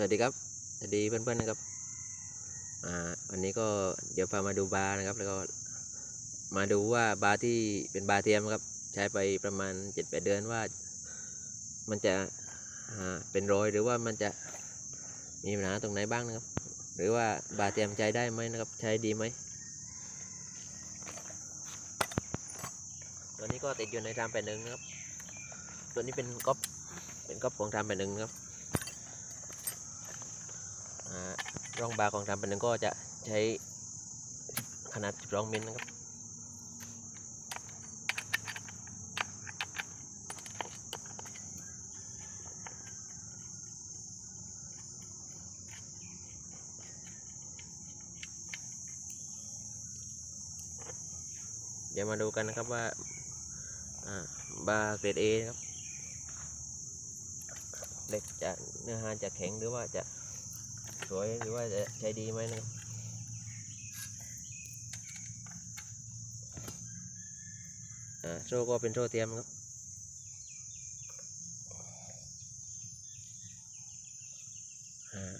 สวัสดีครับสวัสดีเพื่อนๆนะครับอ่าวันนี้ก็เดี๋ยวพามาดูบาร์นะครับ แล้วก็มาดูว่าบาร์ที่เป็นบาร์เทียมครับ ใช้ไปประมาณเจ็ดแปดเดือนว่า มันจะอ่าเป็นรอยหรือว่ามันจะมีปัญหาตรงไหนบ้างนะครับ หรือว่าบาร์เทียมใช้ได้ไหมนะครับ ใช้ดีไหมตัวนี้ก็ติดอยู่ในรามแปดหนึ่งนะครับ ตัวนี้เป็นก๊อปเป็นก๊อปของรามแปดหนึ่งนะครับ อ่า ร่องบาของทำเป็นนึ่งก็จะใช้ขนาด 12มิลนะครับเดี๋ยวมาดูกันนะครับว่าบาเกรดเอนะครับเหล็กจะเนื้อหาจะแข็งหรือว่าจะ สวยหรือว่าจะใช้ดีไหมนะครับอ่าโซ่ก็เป็นโซ่เทียมครับอ่า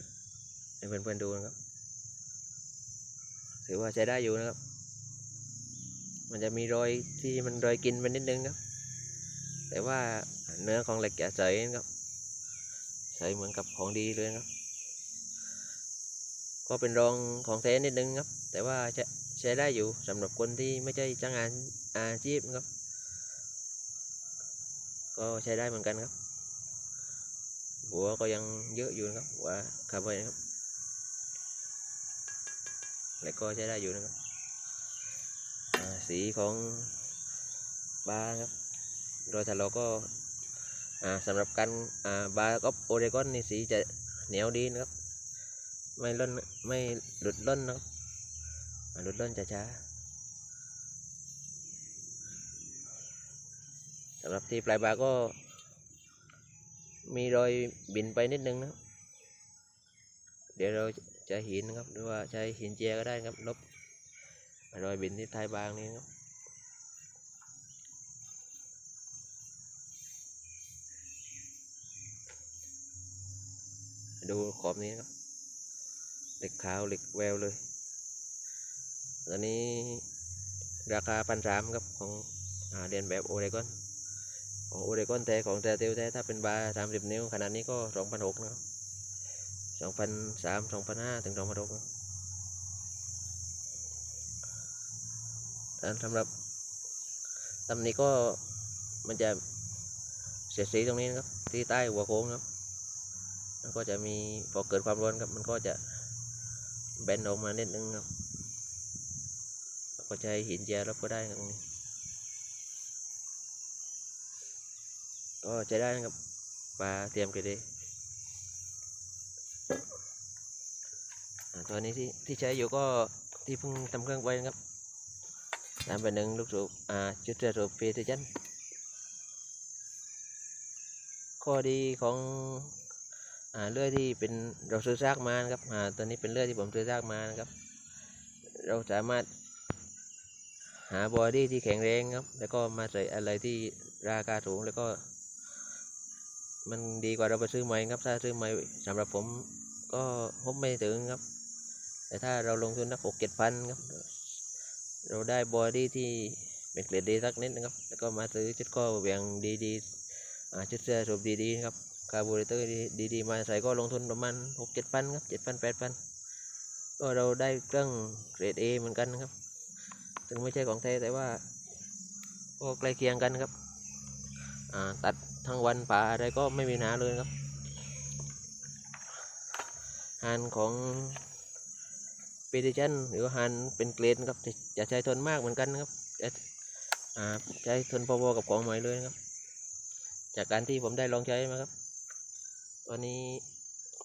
ให้เพื่อนๆดูนะครับ ถือว่าใช้ได้อยู่นะครับ มันจะมีรอยที่มันรอยกินไปนิดนึงครับ แต่ว่าเนื้อของเหล็กจะใสนะครับ ใสเหมือนกับของดีเลยนะครับ ก็เป็นรองของแท้นิดนึงครับ แต่ว่าใช้ใช้ได้อยู่สำหรับคนที่ไม่ใช่จ้างงานอาชีพครับ ก็ใช้ได้เหมือนกันครับ หัวก็ยังเยอะอยู่นะครับหัวคาร์บอนนะครับแล้วก็ใช้ได้อยู่นะครับสีของบาร์ครับโดยทะเลาก็อ่าสำหรับการอ่าบาร์กับโอเรกอนนี่สีจะเหนียวดีนะครับ ไม่ล่นไม่หลุดล่นนะครับหลุดล่นช้าๆสำหรับที่ปลายบาก็มีรอยบินไปนิดนึงนะเดี๋ยวเราจะหินนะครับหรือว่าใช้หินเจียก็ได้ครับลบรอยบินที่ท้ายบางนี้ครับดูขอบนี้ครับ เหล็กขาวเหล็กแววเลยตอนนี้ราคาพันสามครับของอเรียนแบบโอเรกอนของโอเรกอนแท้ของแท้เตลแท้ถ้าเป็นบาร์สามสิบนิ้วขนาดนี้ก็สองพันหกนะครับสองพันสามสองพันห้าถึงสองพันหกสำหรับตำนี้ก็มันจะเสียสีตรงนี้นะครับที่ใต้หัวโค้งนครับมันก็จะมีพอเกิดความร้อนครับมันก็จะ แบนออกมาเนิดนึงครับแล้วก็ใช้หินเจียรับก็ได้ครับนี้ก็ใช้ได้นะครับปลาเตรียมกรดเดอ่าตัวนี้ที่ที่ใช้อยู่ก็ที่เพิ่งทำเครื่องไว้นะครับตามไปหนึ่งลูกสูบอ่าจุดเรือสูบเฟติจันข้อดีของ เลื่อดที่เป็นเราซื้อซากมานะครับอ่าตัวนี้เป็นเลื่อดที่ผมซื้อซากมานะครับ เราสามารถหาบอดี้ที่แข็งแรงครับ แล้วก็มาใส่อะไรที่ราคาสูงแล้วก็ มันดีกว่าเราไปซื้อใหม่ครับ ถ้าซื้อใหม่สำหรับผมก็งบไม่ถึงครับ แต่ถ้าเราลงทุนนักหกเจ็ดพันครับ เราได้บอดี้ที่เป็นเกรดดีสักนิดนะครับ แล้วก็มาซื้อชุดข้อเหวียงดีๆอ่าชุดเสื้อสูบดีๆครับ คาร์บูเรเตอร์ดีๆมาใส่ก็ลงทุนประมาณหกเจ็ดพันครับเจ็ดพันแปดพันก็เราได้เครื่องเกรด A เหมือนกันครับ ถึงไม่ใช่ของแท้แต่ว่าก็ใกล้เคียงกันครับตัดทั้งวันป่าอะไรก็ไม่มีปัญหาเลยครับฮานของเปดิชันหรือฮานเป็นเกรดครับจะใช้ทนมากเหมือนกันนะครับจะอ่าใช้ทนพอๆกับของใหม่เลยครับ จากการที่ผมได้ลองใช้มาครับ ตอนนี้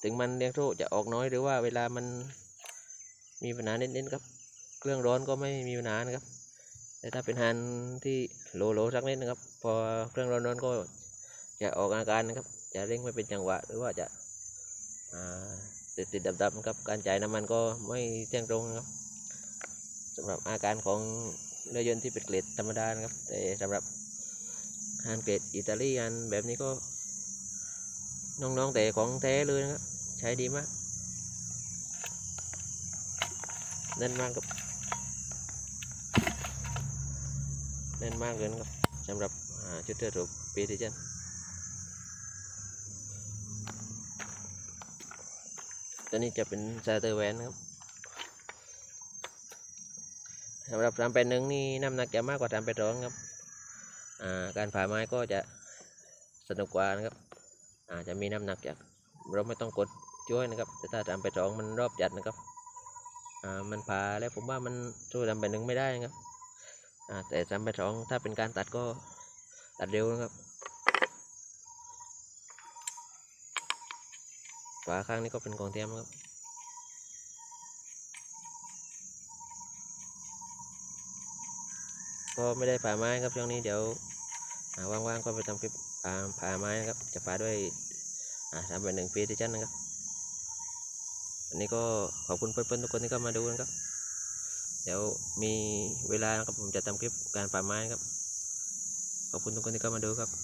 ถึงมันเลี้ยงโซ่จะออกน้อยหรือว่าเวลามันมีปัญหาเน้นๆครับ เครื่องร้อนก็ไม่มีปัญหานะครับ แต่ถ้าเป็นฮันที่โลโลสักนิดนะครับ พอเครื่องร้อนๆก็จะออกอาการนะครับ จะเร่งไม่เป็นจังหวะ หรือว่าจะาติดติดดับๆนะครับ การจ่ายน้ำมันก็ไม่เที่ยงตรงนะครับสำหรับอาการของเรือยนต์ที่เป็นเกรดธรรมดานะครับ แต่สำหรับฮันเกรดอิตาลีฮันแบบนี้ก็ น้องๆแต่ของแท้เลยนะครับ ใช้ดีมากแน่นมากครับแน่นมากเลยนะครับสำหรับชุดเทือกรูปปีที่จันตัวนี้จะเป็นซาเตอร์แวนครับสำหรับสามแปดหนึ่งนี่น้ำหนักจะมากกว่าสามแปดสองครับการผ่าไม้ก็จะสนุกกว่านะครับ อาจจะมีน้ำหนักจากเราไม่ต้องกดช่วยนะครับ แต่ถ้าสามแปสองมันรอบจัดนะครับอ่ามันผ่าแล้วผมว่ามันสู้สามแปหนึ่งไม่ได้นะครับอ่าแต่สามแปสองถ้าเป็นการตัดก็ตัดเร็วนะครับฝาข้างนี้ก็เป็นของเทียมครับก็ไม่ได้ผ่าไม้ครับช่วงนี้เดี๋ยวว่างๆก็ไปทำคลิป อ่าผ่าไม้นะครับ จะผ่าด้วยอ่าทำเป็นหนึ่งปีที่จันนะครับวันนี้ก็ขอบคุณเพื่อนๆทุกคนที่เข้ามาดูนะครับ เดี๋ยวมีเวลานะครับผมจะทำคลิปการผ่าไม้ครับขอบคุณทุกคนที่เข้ามาดูครับ